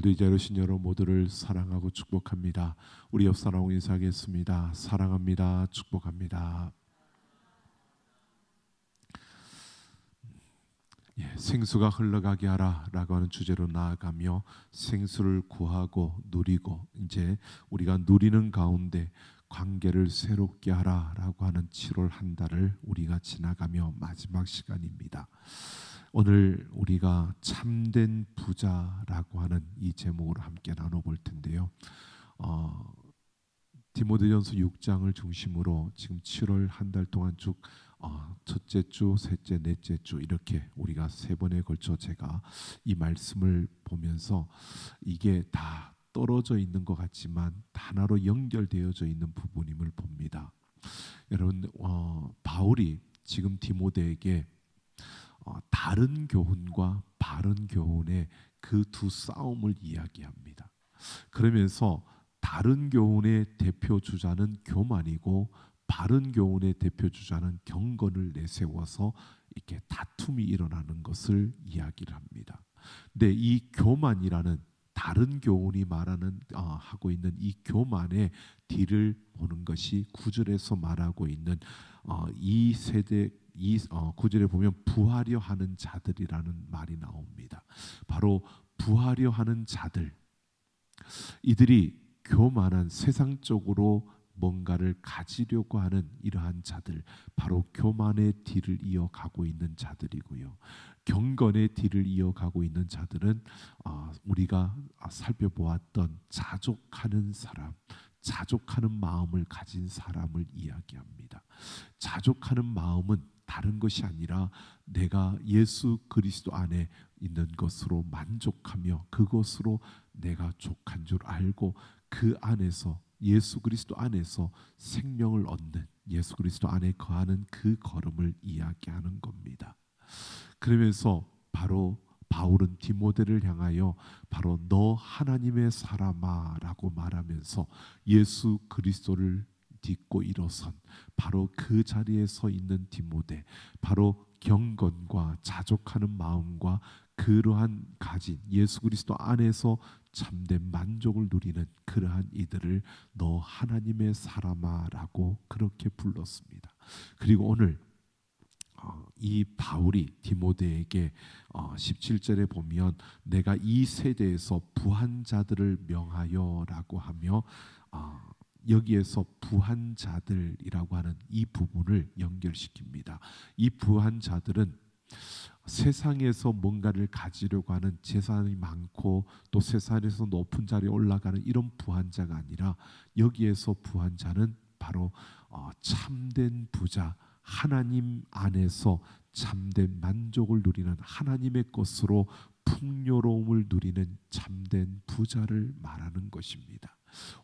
오늘도 이 자리에 오신 여러분 모두를 사랑하고 축복합니다. 우리 옆 사람하고 인사하겠습니다. 사랑합니다. 축복합니다. 예, 생수가 흘러가게 하라라고 하는 주제로 나아가며 생수를 구하고 누리고 이제 우리가 누리는 가운데 관계를 새롭게 하라라고 하는 7월 한 달을 우리가 지나가며 마지막 시간입니다. 오늘 우리가 참된 부자라고 하는 이 제목으로 함께 나눠볼 텐데요. 어, 디모데전서 6장을 중심으로 지금 7월 한 달 동안 쭉 어, 첫째 주, 셋째, 넷째 주 이렇게 우리가 세 번에 걸쳐 제가 이 말씀을 보면서 이게 다 떨어져 있는 것 같지만 하나로 연결되어져 있는 부분임을 봅니다. 여러분 어, 바울이 지금 디모데에게 어, 다른 교훈과 바른 교훈의 그 두 싸움을 이야기합니다. 그러면서 다른 교훈의 대표 주자는 교만이고 바른 교훈의 대표 주자는 경건을 내세워서 이렇게 다툼이 일어나는 것을 이야기를 합니다. 근데 이 교만이라는 다른 교훈이 말하는 어, 하고 있는 이 교만의 뒤를 보는 것이 구절에서 말하고 있는 어, 이 세대 이 어, 구절에 보면 부하려 하는 자들이라는 말이 나옵니다. 바로 부하려 하는 자들 이들이 교만한 세상적으로 뭔가를 가지려고 하는 이러한 자들 바로 교만의 뒤를 이어가고 있는 자들이고요. 경건의 뒤를 이어가고 있는 자들은 어, 우리가 살펴보았던 자족하는 사람, 자족하는 마음을 가진 사람을 이야기합니다. 자족하는 마음은 다른 것이 아니라 내가 예수 그리스도 안에 있는 것으로 만족하며 그것으로 내가 족한 줄 알고 그 안에서 예수 그리스도 안에서 생명을 얻는 예수 그리스도 안에 거하는 그 걸음을 이야기하는 겁니다. 그러면서 바로 바울은 디모데를 향하여 바로 너 하나님의 사람아라고 말하면서 예수 그리스도를 딛고 일어선 바로 그 자리에 서 있는 디모데 바로 경건과 자족하는 마음과 그러한 가진 예수 그리스도 안에서 참된 만족을 누리는 그러한 이들을 너 하나님의 사람아라고 그렇게 불렀습니다. 그리고 오늘 어, 이 바울이 디모데에게 17절에 어, 보면 내가 이 세대에서 부한 자들을 명하여라고 하며 어, 여기에서 부한 자들이라고 하는 이 부분을 연결시킵니다. 이 부한 자들은 세상에서 뭔가를 가지려고 하는 재산이 많고 또 세상에서 높은 자리에 올라가는 이런 부한 자가 아니라 여기에서 부한 자는 바로 어, 참된 부자 하나님 안에서 참된 만족을 누리는 하나님의 것으로 풍요로움을 누리는 참된 부자를 말하는 것입니다.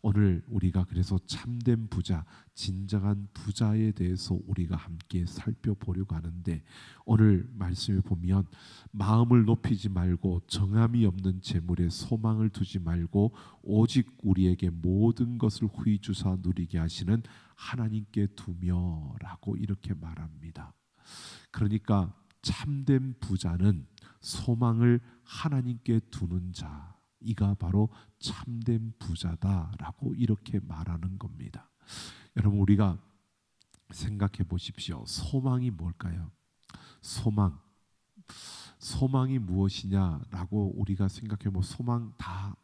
오늘 우리가 그래서 참된 부자, 진정한 부자에 대해서 우리가 함께 살펴보려고 하는데 오늘 말씀을 보면 마음을 높이지 말고 정함이 없는 재물에 소망을 두지 말고 오직 우리에게 모든 것을 후히 주사 누리게 하시는 하나님께 두며라고 이렇게 말합니다. 그러니까 참된 부자는 소망을 하나님께 두는 자 이가 바로 참된 부자다라고 이렇게 말하는 겁니다. 여러분 우리가 생각해 보십시오. 소망이 뭘까요? 소망. 소망이 무엇이냐라고 우리가 생각해 보 소망 다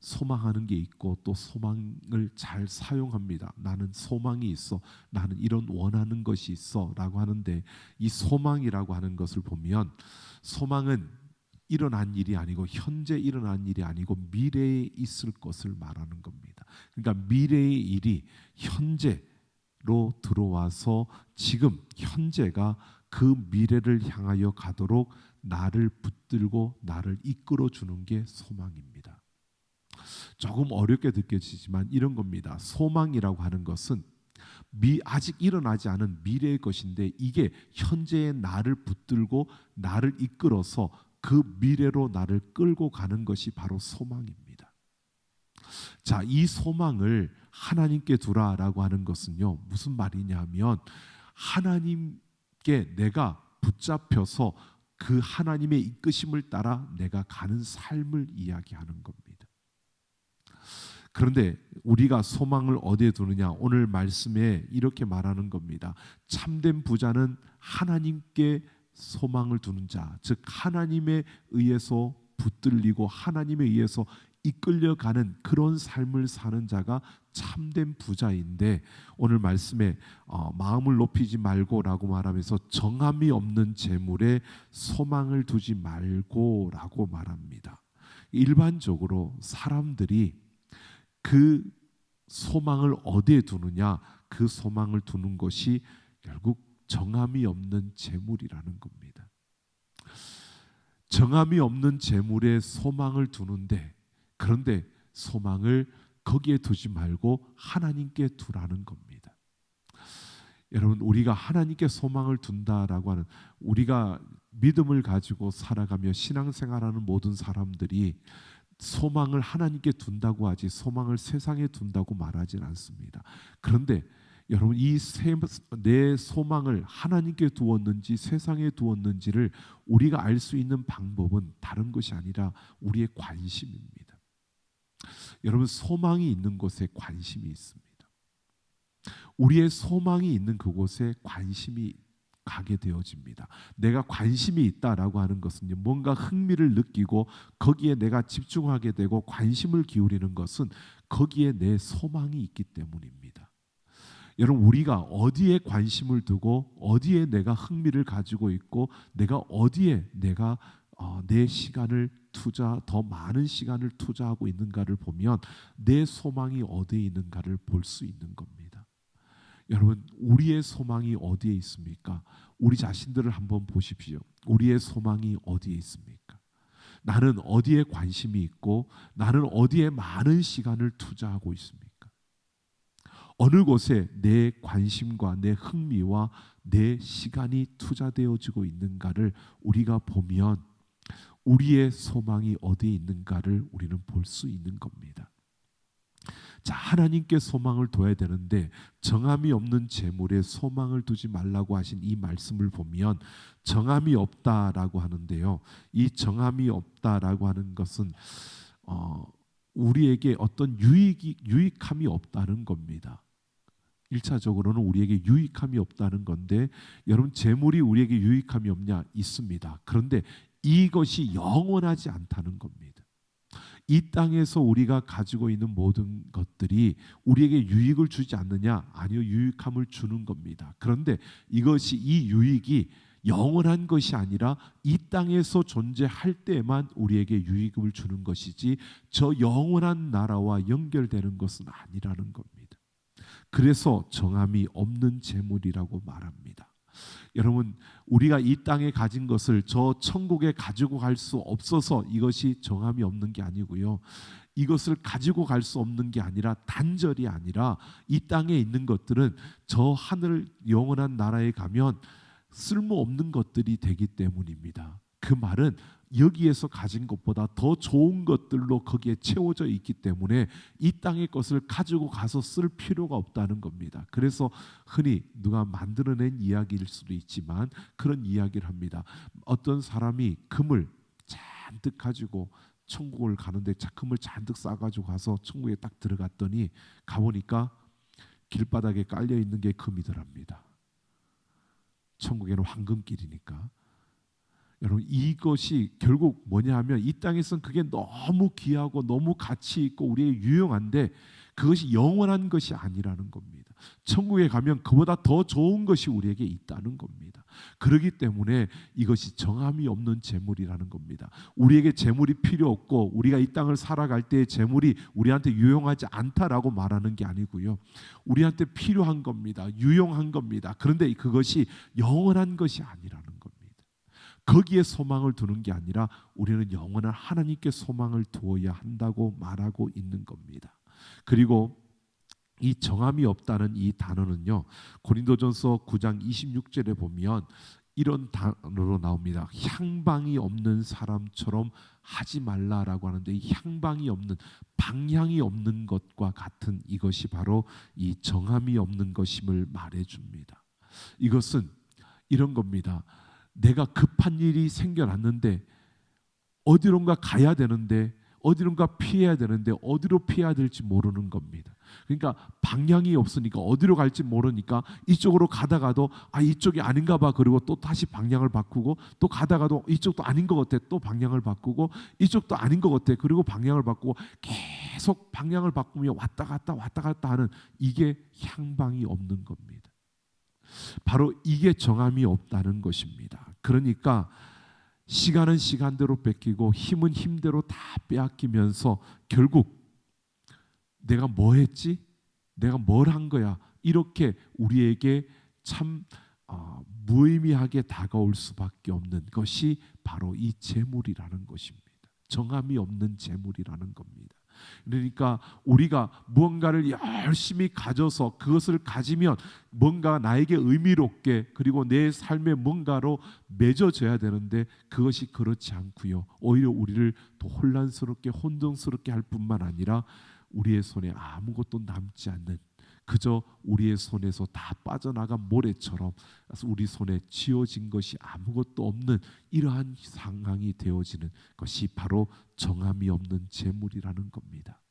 소망하는 게 있고 또 소망을 잘 사용합니다. 나는 소망이 있어. 나는 이런 원하는 것이 있어라고 하는데 이 소망이라고 하는 것을 보면 소망은 일어난 일이 아니고 현재 일어난 일이 아니고 미래에 있을 것을 말하는 겁니다. 그러니까 미래의 일이 현재로 들어와서 지금 현재가 그 미래를 향하여 가도록 나를 붙들고 나를 이끌어 주는 게 소망입니다. 조금 어렵게 느껴지지만 이런 겁니다. 소망이라고 하는 것은 미, 아직 일어나지 않은 미래의 것인데 이게 현재의 나를 붙들고 나를 이끌어서 그 미래로 나를 끌고 가는 것이 바로 소망입니다. 자, 이 소망을 하나님께 두라라고 하는 것은요, 무슨 말이냐면 하나님께 내가 붙잡혀서 그 하나님의 이끄심을 따라 내가 가는 삶을 이야기하는 겁니다. 그런데 우리가 소망을 어디에 두느냐? 오늘 말씀에 이렇게 말하는 겁니다. 참된 부자는 하나님께 소망을 두는 자, 즉 하나님에 의해서 붙들리고 하나님에 의해서 이끌려가는 그런 삶을 사는 자가 참된 부자인데 오늘 말씀에 어, 마음을 높이지 말고라고 말하면서 정함이 없는 재물에 소망을 두지 말고라고 말합니다. 일반적으로 사람들이 그 소망을 어디에 두느냐? 그 소망을 두는 것이 결국 정함이 없는 재물이라는 겁니다. 정함이 없는 재물에 소망을 두는데 그런데 소망을 거기에 두지 말고 하나님께 두라는 겁니다. 여러분 우리가 하나님께 소망을 둔다라고 하는 우리가 믿음을 가지고 살아가며 신앙생활하는 모든 사람들이 소망을 하나님께 둔다고 하지 소망을 세상에 둔다고 말하진 않습니다. 그런데 여러분 이내 소망을 하나님께 두었는지 세상에 두었는지를 우리가 알 수 있는 방법은 다른 것이 아니라 우리의 관심입니다. 여러분 소망이 있는 곳에 관심이 있습니다. 우리의 소망이 있는 그곳에 관심이 가게 되어집니다. 내가 관심이 있다라고 하는 것은 뭔가 흥미를 느끼고 거기에 내가 집중하게 되고 관심을 기울이는 것은 거기에 내 소망이 있기 때문입니다. 여러분 우리가 어디에 관심을 두고 어디에 내가 흥미를 가지고 있고 내가 어디에 내가 어, 내 시간을 투자 더 많은 시간을 투자하고 있는가를 보면 내 소망이 어디에 있는가를 볼 수 있는 겁니다. 여러분 우리의 소망이 어디에 있습니까? 우리 자신들을 한번 보십시오. 우리의 소망이 어디에 있습니까? 나는 어디에 관심이 있고 나는 어디에 많은 시간을 투자하고 있습니까? 어느 곳에 내 관심과 내 흥미와 내 시간이 투자되어지고 있는가를 우리가 보면 우리의 소망이 어디에 있는가를 우리는 볼 수 있는 겁니다. 자, 하나님께 소망을 둬야 되는데 정함이 없는 재물에 소망을 두지 말라고 하신 이 말씀을 보면 정함이 없다라고 하는데요. 이 정함이 없다라고 하는 것은 어, 우리에게 어떤 유익이 유익함이 없다는 겁니다. 1차적으로는 우리에게 유익함이 없다는 건데 여러분 재물이 우리에게 유익함이 없냐 있습니다. 그런데 이것이 영원하지 않다는 겁니다. 이 땅에서 우리가 가지고 있는 모든 것들이 우리에게 유익을 주지 않느냐? 아니요, 유익함을 주는 겁니다. 그런데 이것이 이 유익이 영원한 것이 아니라 이 땅에서 존재할 때만 우리에게 유익을 주는 것이지 저 영원한 나라와 연결되는 것은 아니라는 겁니다. 그래서 정함이 없는 재물이라고 말합니다. 여러분 우리가 이 땅에 가진 것을 저 천국에 가지고 갈 수 없어서 이것이 정함이 없는 게 아니고요. 이것을 가지고 갈 수 없는 게 아니라 단절이 아니라 이 땅에 있는 것들은 저 하늘 영원한 나라에 가면 쓸모 없는 것들이 되기 때문입니다. 그 말은 여기에서 가진 것보다 더 좋은 것들로 거기에 채워져 있기 때문에 이 땅의 것을 가지고 가서 쓸 필요가 없다는 겁니다. 그래서 흔히 누가 만들어낸 이야기일 수도 있지만 그런 이야기를 합니다. 어떤 사람이 금을 잔뜩 가지고 천국을 가는데 금을 잔뜩 싸가지고 가서 천국에 딱 들어갔더니 가보니까 길바닥에 깔려 있는 게 금이더랍니다. 천국에는 황금길이니까. 여러분 이것이 결국 뭐냐 하면 이 땅에선 그게 너무 귀하고 너무 가치 있고 우리의 유용한데 그것이 영원한 것이 아니라는 겁니다. 천국에 가면 그보다 더 좋은 것이 우리에게 있다는 겁니다. 그러기 때문에 이것이 정함이 없는 재물이라는 겁니다. 우리에게 재물이 필요 없고 우리가 이 땅을 살아갈 때 재물이 우리한테 유용하지 않다라고 말하는 게 아니고요. 우리한테 필요한 겁니다. 유용한 겁니다. 그런데 그것이 영원한 것이 아니라는 겁니다. 거기에 소망을 두는 게 아니라 우리는 영원한 하나님께 소망을 두어야 한다고 말하고 있는 겁니다. 그리고 이 정함이 없다는 이 단어는요. 고린도전서 9장 26절에 보면 이런 단어로 나옵니다. 향방이 없는 사람처럼 하지 말라라고 하는데 이 향방이 없는 방향이 없는 것과 같은 이것이 바로 이 정함이 없는 것임을 말해 줍니다. 이것은 이런 겁니다. 내가 급한 일이 생겨났는데 어디론가 가야 되는데 어디론가 피해야 되는데 어디로 피해야 될지 모르는 겁니다. 그러니까 방향이 없으니까 어디로 갈지 모르니까 이쪽으로 가다가도 아 이쪽이 아닌가 봐 그리고 또 다시 방향을 바꾸고 또 가다가도 이쪽도 아닌 것 같아 또 방향을 바꾸고 이쪽도 아닌 것 같아 그리고 방향을 바꾸고 계속 방향을 바꾸며 왔다 갔다 왔다 갔다 하는 이게 향방이 없는 겁니다. 바로 이게 정함이 없다는 것입니다. 그러니까 시간은 시간대로 뺏기고 힘은 힘대로 다 빼앗기면서 결국 내가 뭐 했지? 내가 뭘 한 거야? 이렇게 우리에게 참 어, 무의미하게 다가올 수밖에 없는 것이 바로 이 재물이라는 것입니다. 정함이 없는 재물이라는 겁니다. 그러니까 우리가 무언가를 열심히 가져서 그것을 가지면 뭔가 나에게 의미롭게 그리고 내 삶의 뭔가로 맺어져야 되는데 그것이 그렇지 않고요. 오히려 우리를 더 혼란스럽게 혼동스럽게 할 뿐만 아니라 우리의 손에 아무것도 남지 않는 그저 우리의 손에서 다 빠져나간 모래처럼 우리 손에 쥐어진 것이 아무것도 없는 이러한 상황이 되어지는 것이 바로 정함이 없는 재물이라는 겁니다.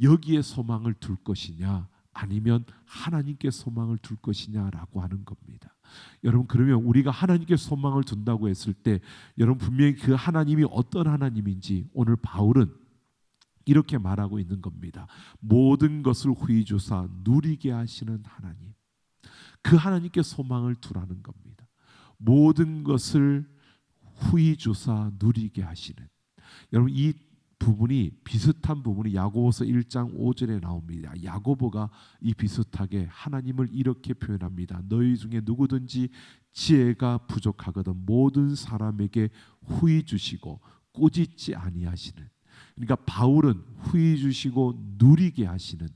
여기에 소망을 둘 것이냐 아니면 하나님께 소망을 둘 것이냐라고 하는 겁니다. 여러분 그러면 우리가 하나님께 소망을 둔다고 했을 때 여러분 분명히 그 하나님이 어떤 하나님인지 오늘 바울은 이렇게 말하고 있는 겁니다. 모든 것을 후히 주사 누리게 하시는 하나님. 그 하나님께 소망을 두라는 겁니다. 모든 것을 후히 주사 누리게 하시는. 여러분 이 부분이 비슷한 부분이 야고보서 1장 5절에 나옵니다. 야고보가 이 비슷하게 하나님을 이렇게 표현합니다. 너희 중에 누구든지 지혜가 부족하거든 모든 사람에게 후히 주시고 꾸짖지 아니하시는 그러니까 바울은 후히 주시고 누리게 하시는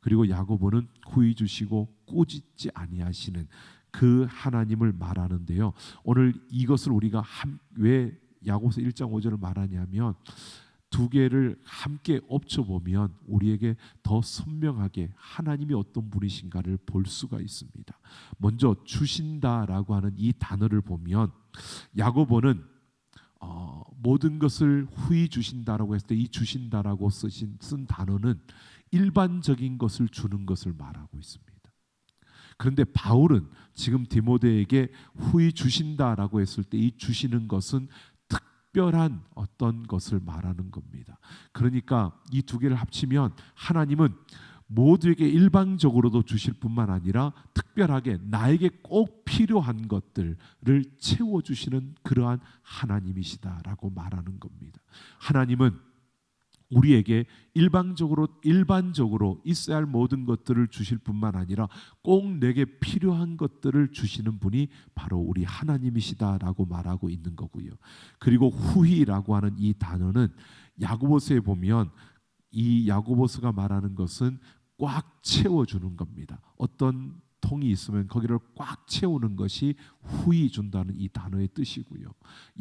그리고 야고보는 후히 주시고 꾸짖지 아니하시는 그 하나님을 말하는데요. 오늘 이것을 우리가 한, 왜 야고보서 1장 5절을 말하냐면 두 개를 함께 엎쳐 보면 우리에게 더 선명하게 하나님이 어떤 분이신가를 볼 수가 있습니다. 먼저 주신다라고 하는 이 단어를 보면 야고보는 어, 모든 것을 후히 주신다라고 했을 때 이 주신다라고 쓰신 쓴 단어는 일반적인 것을 주는 것을 말하고 있습니다. 그런데 바울은 지금 디모데에게 후히 주신다라고 했을 때 이 주시는 것은 특별한 어떤 것을 말하는 겁니다. 그러니까 이 두 개를 합치면 하나님은 모두에게 일방적으로도 주실 뿐만 아니라 특별하게 나에게 꼭 필요한 것들을 채워 주시는 그러한 하나님이시다라고 말하는 겁니다. 하나님은 우리에게 일방적으로 일반적으로 있어야 할 모든 것들을 주실 뿐만 아니라 꼭 내게 필요한 것들을 주시는 분이 바로 우리 하나님이시다라고 말하고 있는 거고요. 그리고 후히라고 하는 이 단어는 야고보서에 보면 이 야고보서가 말하는 것은 꽉 채워주는 겁니다. 어떤 통이 있으면 거기를 꽉 채우는 것이 후히 준다는 이 단어의 뜻이고요.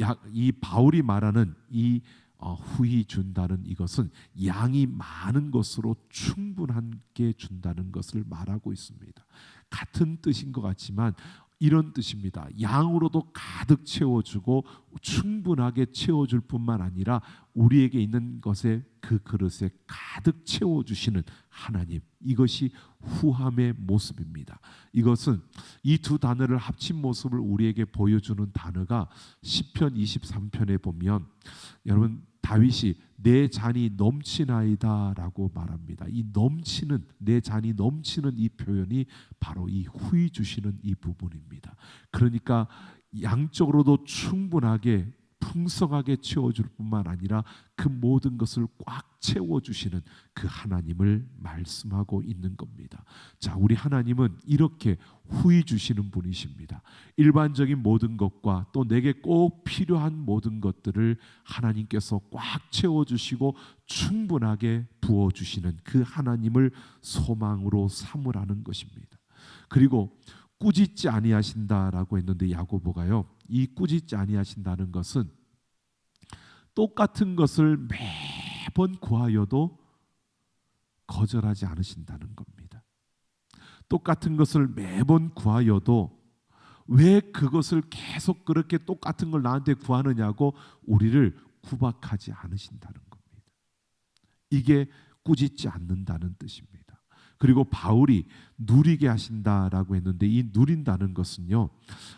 야, 이 바울이 말하는 이 어, 후히 준다는 이것은 양이 많은 것으로 충분하게 준다는 것을 말하고 있습니다. 같은 뜻인 것 같지만 이런 뜻입니다. 양으로도 가득 채워주고 충분하게 채워줄 뿐만 아니라 우리에게 있는 것에 그 그릇에 가득 채워주시는 하나님. 이것이 후함의 모습입니다. 이것은 이 두 단어를 합친 모습을 우리에게 보여주는 단어가 시편 23편에 보면 여러분 다윗이 내 잔이 넘치나이다라고 말합니다. 이 넘치는 내 잔이 넘치는 이 표현이 바로 이 후히 주시는 이 부분입니다. 그러니까 양적으로도 충분하게 풍성하게 채워줄 뿐만 아니라 그 모든 것을 꽉 채워주시는 그 하나님을 말씀하고 있는 겁니다. 자, 우리 하나님은 이렇게 후히 주시는 분이십니다. 일반적인 모든 것과 또 내게 꼭 필요한 모든 것들을 하나님께서 꽉 채워주시고 충분하게 부어주시는 그 하나님을 소망으로 삼으라는 것입니다. 그리고 꾸짖지 아니하신다라고 했는데 야고보가요. 이 꾸짖지 아니하신다는 것은 똑같은 것을 매번 구하여도 거절하지 않으신다는 겁니다. 똑같은 것을 매번 구하여도 왜 그것을 계속 그렇게 똑같은 걸 나한테 구하느냐고 우리를 구박하지 않으신다는 겁니다. 이게 꾸짖지 않는다는 뜻입니다. 그리고 바울이 누리게 하신다라고 했는데 이 누린다는 것은요,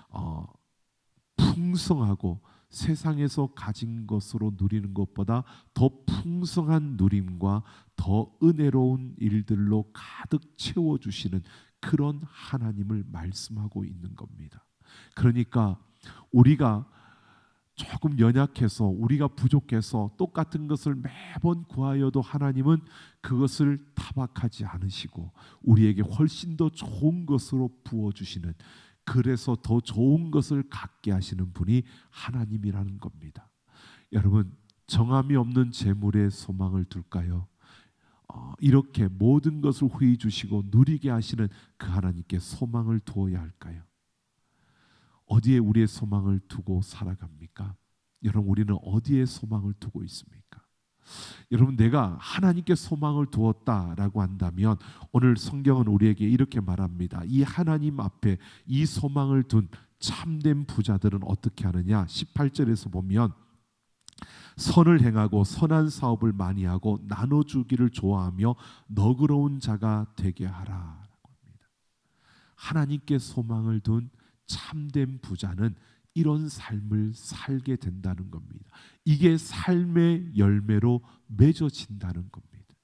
어, 풍성하고 세상에서 가진 것으로 누리는 것보다 더 풍성한 누림과 더 은혜로운 일들로 가득 채워 주시는 그런 하나님을 말씀하고 있는 겁니다. 그러니까 우리가 조금 연약해서 우리가 부족해서 똑같은 것을 매번 구하여도 하나님은 그것을 타박하지 않으시고 우리에게 훨씬 더 좋은 것으로 부어 주시는 그래서 더 좋은 것을 갖게 하시는 분이 하나님이라는 겁니다. 여러분 정함이 없는 재물에 소망을 둘까요? 어, 이렇게 모든 것을 후히 주시고 누리게 하시는 그 하나님께 소망을 두어야 할까요? 어디에 우리의 소망을 두고 살아갑니까? 여러분 우리는 어디에 소망을 두고 있습니까? 여러분 내가 하나님께 소망을 두었다라고 한다면 오늘 성경은 우리에게 이렇게 말합니다. 이 하나님 앞에 이 소망을 둔 참된 부자들은 어떻게 하느냐? 18절에서 보면 선을 행하고 선한 사업을 많이 하고 나눠 주기를 좋아하며 너그러운 자가 되게 하라라고 합니다. 하나님께 소망을 둔 참된 부자는 이런 삶을 살게 된다는 겁니다. 이게 삶의 열매로 맺어진다는 겁니다.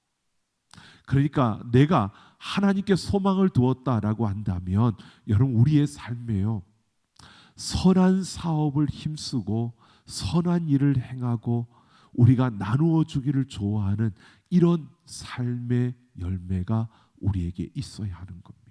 그러니까 내가 하나님께 소망을 두었다라고 한다면 여러분 우리의 삶에요. 선한 사업을 힘쓰고 선한 일을 행하고 우리가 나누어 주기를 좋아하는 이런 삶의 열매가 우리에게 있어야 하는 겁니다.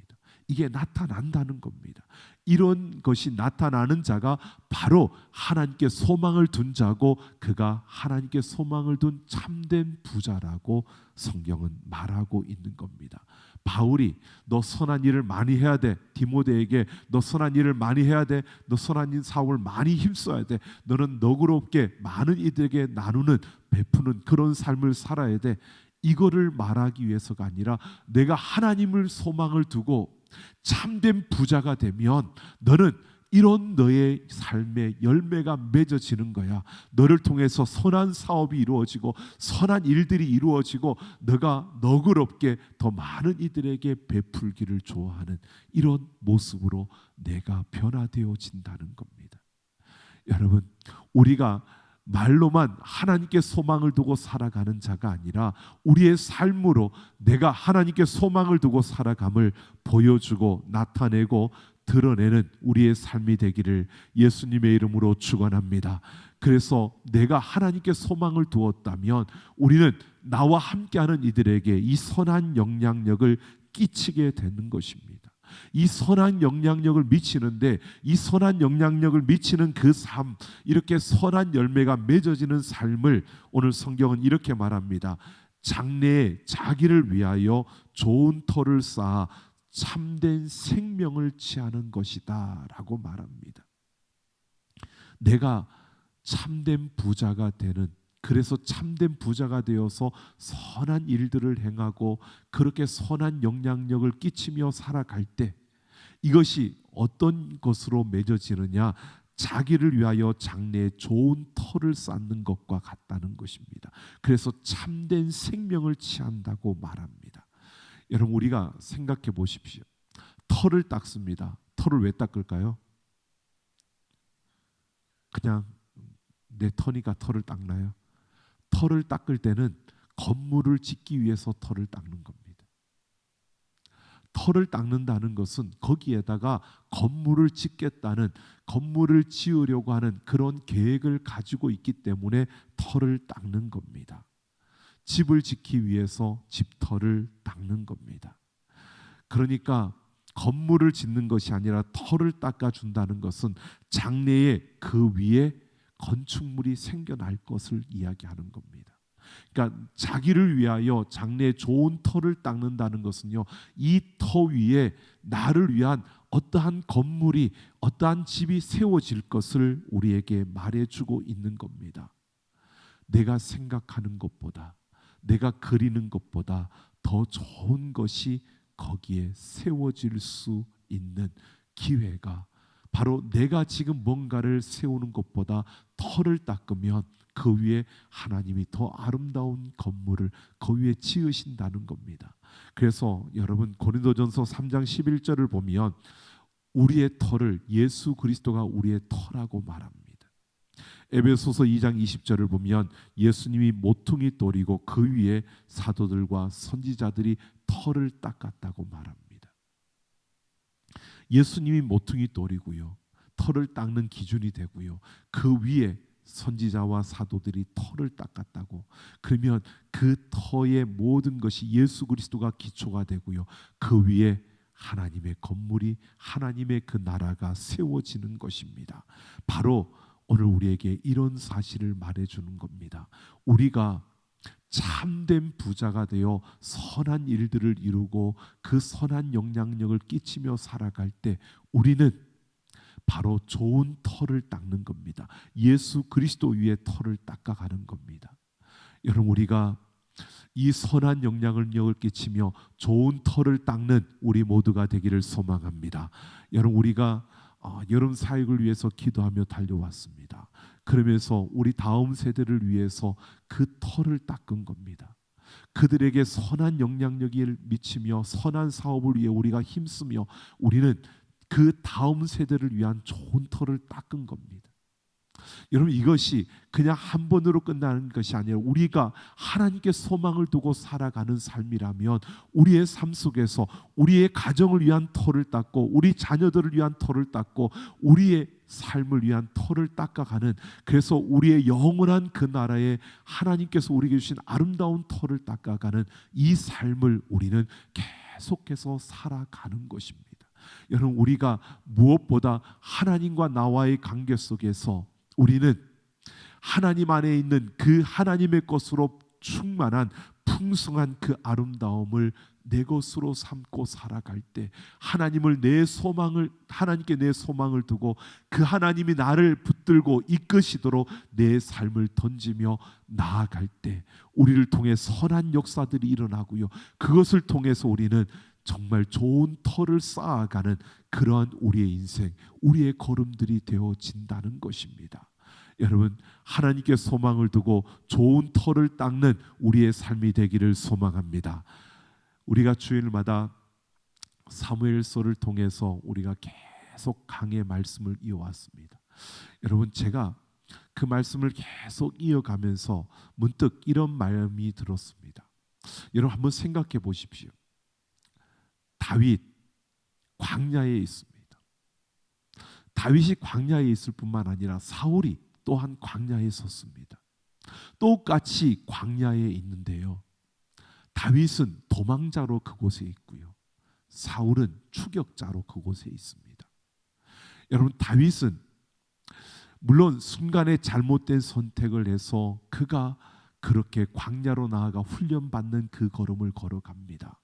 이게 나타난다는 겁니다. 이런 것이 나타나는 자가 바로 하나님께 소망을 둔 자고 그가 하나님께 소망을 둔 참된 부자라고 성경은 말하고 있는 겁니다. 바울이 너 선한 일을 많이 해야 돼. 디모데에게 너 선한 일을 많이 해야 돼. 너 선한 일 사업을 많이 힘써야 돼. 너는 너그럽게 많은 이들에게 나누는 베푸는 그런 삶을 살아야 돼. 이거를 말하기 위해서가 아니라 내가 하나님을 소망을 두고 참된 부자가 되면 너는 이런 너의 삶의 열매가 맺어지는 거야. 너를 통해서 선한 사업이 이루어지고 선한 일들이 이루어지고 너가 너그럽게 더 많은 이들에게 베풀기를 좋아하는 이런 모습으로 내가 변화되어진다는 겁니다. 여러분, 우리가 말로만 하나님께 소망을 두고 살아가는 자가 아니라 우리의 삶으로 내가 하나님께 소망을 두고 살아감을 보여주고 나타내고 드러내는 우리의 삶이 되기를 예수님의 이름으로 축원합니다. 그래서 내가 하나님께 소망을 두었다면 우리는 나와 함께하는 이들에게 이 선한 영향력을 끼치게 되는 것입니다. 이 선한 영향력을 미치는데 이 선한 영향력을 미치는 그 삶, 이렇게 선한 열매가 맺어지는 삶을 오늘 성경은 이렇게 말합니다. 장래에 자기를 위하여 좋은 터를 쌓아 참된 생명을 취하는 것이다라고 말합니다. 내가 참된 부자가 되는 그래서 참된 부자가 되어서 선한 일들을 행하고 그렇게 선한 영향력을 끼치며 살아갈 때 이것이 어떤 것으로 맺어지느냐 자기를 위하여 장래에 좋은 터를 쌓는 것과 같다는 것입니다. 그래서 참된 생명을 취한다고 말합니다. 여러분 우리가 생각해 보십시오. 털을 닦습니다. 털을 왜 닦을까요? 그냥 내 터니까 털을 닦나요? 털을 닦을 때는 건물을 짓기 위해서 털을 닦는 겁니다. 털을 닦는다는 것은 거기에다가 건물을 짓겠다는 건물을 지으려고 하는 그런 계획을 가지고 있기 때문에 털을 닦는 겁니다. 집을 짓기 위해서 집터를 닦는 겁니다. 그러니까 건물을 짓는 것이 아니라 털을 닦아 준다는 것은 장래에 그 위에 건축물이 생겨날 것을 이야기하는 겁니다. 그러니까 자기를 위하여 장래에 좋은 터를 닦는다는 것은요. 이 터 위에 나를 위한 어떠한 건물이 어떠한 집이 세워질 것을 우리에게 말해주고 있는 겁니다. 내가 생각하는 것보다 내가 그리는 것보다 더 좋은 것이 거기에 세워질 수 있는 기회가 바로 내가 지금 뭔가를 세우는 것보다 터를 닦으면 그 위에 하나님이 더 아름다운 건물을 그 위에 지으신다는 겁니다. 그래서 여러분 고린도전서 3장 11절을 보면 우리의 터를 예수 그리스도가 우리의 터라고 말합니다. 에베소서 2장 20절을 보면 예수님이 모퉁이 돌이고 그 위에 사도들과 선지자들이 터를 닦았다고 말합니다. 예수님이 모퉁이 돌이고요. 터를 닦는 기준이 되고요. 그 위에 선지자와 사도들이 터를 닦았다고 그러면 그 터의 모든 것이 예수 그리스도가 기초가 되고요. 그 위에 하나님의 건물이 하나님의 그 나라가 세워지는 것입니다. 바로 오늘 우리에게 이런 사실을 말해 주는 겁니다. 우리가 참된 부자가 되어 선한 일들을 이루고 그 선한 영향력을 끼치며 살아갈 때 우리는 바로 좋은 털을 닦는 겁니다. 예수 그리스도 위에 털을 닦아가는 겁니다. 여러분 우리가 이 선한 영향력을 끼치며 좋은 털을 닦는 우리 모두가 되기를 소망합니다. 여러분 우리가 어, 여름 사역을 위해서 기도하며 달려왔습니다. 그러면서 우리 다음 세대를 위해서 그 털을 닦은 겁니다. 그들에게 선한 영향력을 미치며 선한 사업을 위해 우리가 힘쓰며 우리는 그 다음 세대를 위한 좋은 터를 닦은 겁니다. 여러분 이것이 그냥 한 번으로 끝나는 것이 아니라 우리가 하나님께 소망을 두고 살아가는 삶이라면 우리의 삶 속에서 우리의 가정을 위한 터를 닦고 우리 자녀들을 위한 터를 닦고 우리의 삶을 위한 터를 닦아가는 그래서 우리의 영원한 그 나라에 하나님께서 우리에게 주신 아름다운 터를 닦아가는 이 삶을 우리는 계속해서 살아가는 것입니다. 여러분 우리가 무엇보다 하나님과 나와의 관계 속에서 우리는 하나님 안에 있는 그 하나님의 것으로 충만한 풍성한 그 아름다움을 내 것으로 삼고 살아갈 때 하나님을 내 소망을 하나님께 내 소망을 두고 그 하나님이 나를 붙들고 이끄시도록 내 삶을 던지며 나아갈 때 우리를 통해 선한 역사들이 일어나고요. 그것을 통해서 우리는 정말 좋은 터를 쌓아가는 그러한 우리의 인생, 우리의 걸음들이 되어진다는 것입니다. 여러분 하나님께 소망을 두고 좋은 터를 닦는 우리의 삶이 되기를 소망합니다. 우리가 주일마다 사무엘서를 통해서 우리가 계속 강의 말씀을 이어왔습니다. 여러분 제가 그 말씀을 계속 이어가면서 문득 이런 마음이 들었습니다. 여러분 한번 생각해 보십시오. 다윗 광야에 있습니다. 다윗이 광야에 있을 뿐만 아니라 사울이 또한 광야에 섰습니다. 똑같이 광야에 있는데요. 다윗은 도망자로 그곳에 있고요. 사울은 추격자로 그곳에 있습니다. 여러분 다윗은 물론 순간에 잘못된 선택을 해서 그가 그렇게 광야로 나아가 훈련받는 그 걸음을 걸어갑니다.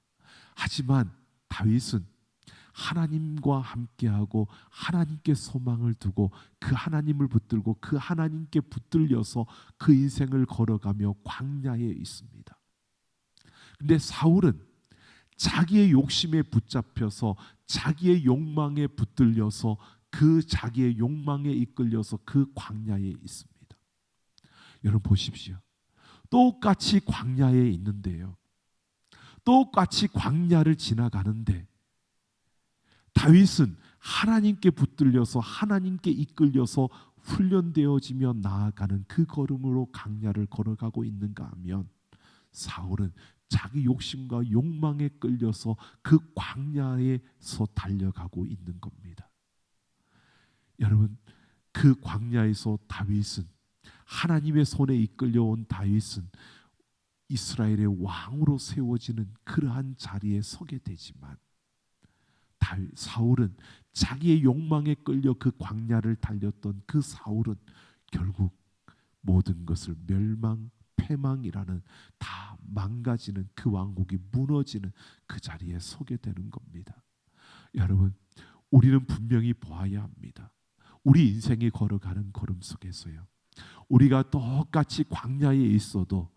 하지만 다윗은 하나님과 함께하고 하나님께 소망을 두고 그 하나님을 붙들고 그 하나님께 붙들려서 그 인생을 걸어가며 광야에 있습니다. 근데 사울은 자기의 욕심에 붙잡혀서 자기의 욕망에 붙들려서 그 자기의 욕망에 이끌려서 그 광야에 있습니다. 여러분 보십시오. 똑같이 광야에 있는데요. 똑같이 광야를 지나가는데 다윗은 하나님께 붙들려서 하나님께 이끌려서 훈련되어지며 나아가는 그 걸음으로 강야를 걸어가고 있는가 하면 사울은 자기 욕심과 욕망에 끌려서 그 광야에서 달려가고 있는 겁니다. 여러분 그 광야에서 다윗은 하나님의 손에 이끌려온 다윗은 이스라엘의 왕으로 세워지는 그러한 자리에 서게 되지만 사울은 자기의 욕망에 끌려 그 광야를 달렸던 그 사울은 결국 모든 것을 멸망 패망이라는 다 망가지는 그 왕국이 무너지는 그 자리에 서게 되는 겁니다. 여러분, 우리는 분명히 보아야 합니다. 우리 인생이 걸어가는 걸음 속에서요. 우리가 똑같이 광야에 있어도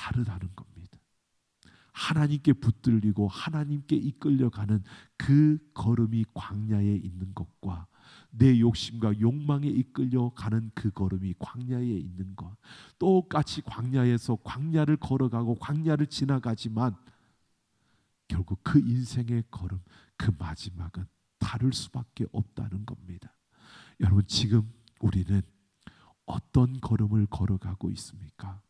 다르다는 겁니다. 하나님께 붙들리고 하나님께 이끌려가는 그 걸음이 광야에 있는 것과 내 욕심과 욕망에 이끌려 가는 그 걸음이 광야에 있는 것. 똑같이 광야에서 광야를 걸어가고 광야를 지나가지만 결국 그 인생의 걸음, 그 마지막은 다를 수밖에 없다는 겁니다. 여러분 지금 우리는 어떤 걸음을 걸어가고 있습니까?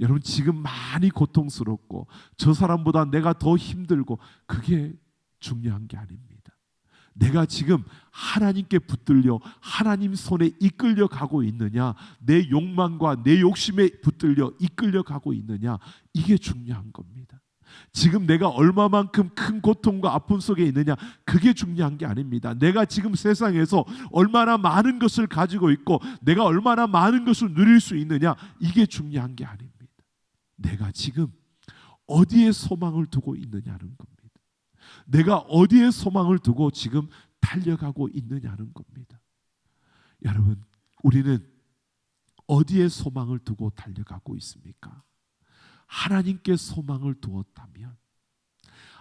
여러분 지금 많이 고통스럽고 저 사람보다 내가 더 힘들고 그게 중요한 게 아닙니다. 내가 지금 하나님께 붙들려 하나님 손에 이끌려 가고 있느냐 내 욕망과 내 욕심에 붙들려 이끌려 가고 있느냐 이게 중요한 겁니다. 지금 내가 얼마만큼 큰 고통과 아픔 속에 있느냐 그게 중요한 게 아닙니다. 내가 지금 세상에서 얼마나 많은 것을 가지고 있고 내가 얼마나 많은 것을 누릴 수 있느냐 이게 중요한 게 아닙니다. 내가 지금 어디에 소망을 두고 있느냐는 겁니다. 내가 어디에 소망을 두고 지금 달려가고 있느냐는 겁니다. 여러분, 우리는 어디에 소망을 두고 달려가고 있습니까? 하나님께 소망을 두었다면,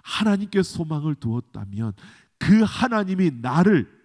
하나님께 소망을 두었다면, 그 하나님이 나를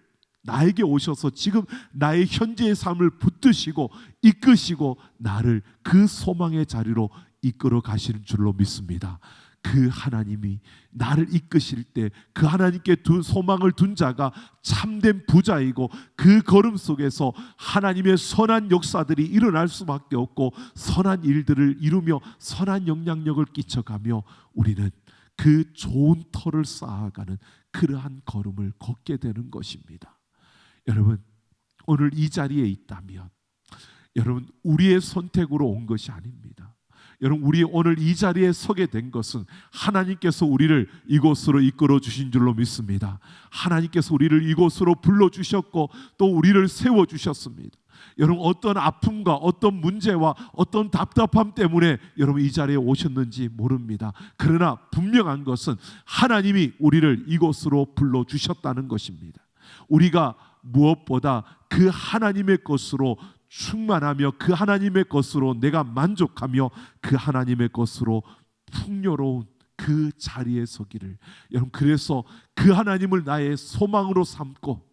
나에게 오셔서 지금 나의 현재의 삶을 붙드시고 이끄시고 나를 그 소망의 자리로 이끌어 가시는 줄로 믿습니다. 그 하나님이 나를 이끄실 때 그 하나님께 두 소망을 둔 자가 참된 부자이고 그 걸음 속에서 하나님의 선한 역사들이 일어날 수밖에 없고 선한 일들을 이루며 선한 영향력을 끼쳐가며 우리는 그 좋은 터를 쌓아가는 그러한 걸음을 걷게 되는 것입니다. 여러분 오늘 이 자리에 있다면 여러분 우리의 선택으로 온 것이 아닙니다. 여러분 우리 오늘 이 자리에 서게 된 것은 하나님께서 우리를 이곳으로 이끌어 주신 줄로 믿습니다. 하나님께서 우리를 이곳으로 불러 주셨고 또 우리를 세워 주셨습니다. 여러분 어떤 아픔과 어떤 문제와 어떤 답답함 때문에 여러분 이 자리에 오셨는지 모릅니다. 그러나 분명한 것은 하나님이 우리를 이곳으로 불러 주셨다는 것입니다. 우리가 무엇보다 그 하나님의 것으로 충만하며 그 하나님의 것으로 내가 만족하며 그 하나님의 것으로 풍요로운 그 자리에 서기를. 여러분 그래서 그 하나님을 나의 소망으로 삼고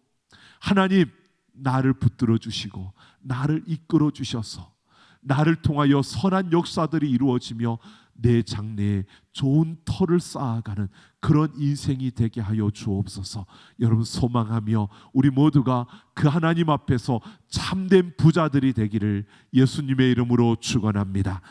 하나님 나를 붙들어 주시고 나를 이끌어 주셔서 나를 통하여 선한 역사들이 이루어지며 내 장래에 좋은 터를 쌓아가는 그런 인생이 되게 하여 주옵소서. 여러분 소망하며 우리 모두가 그 하나님 앞에서 참된 부자들이 되기를 예수님의 이름으로 축원합니다.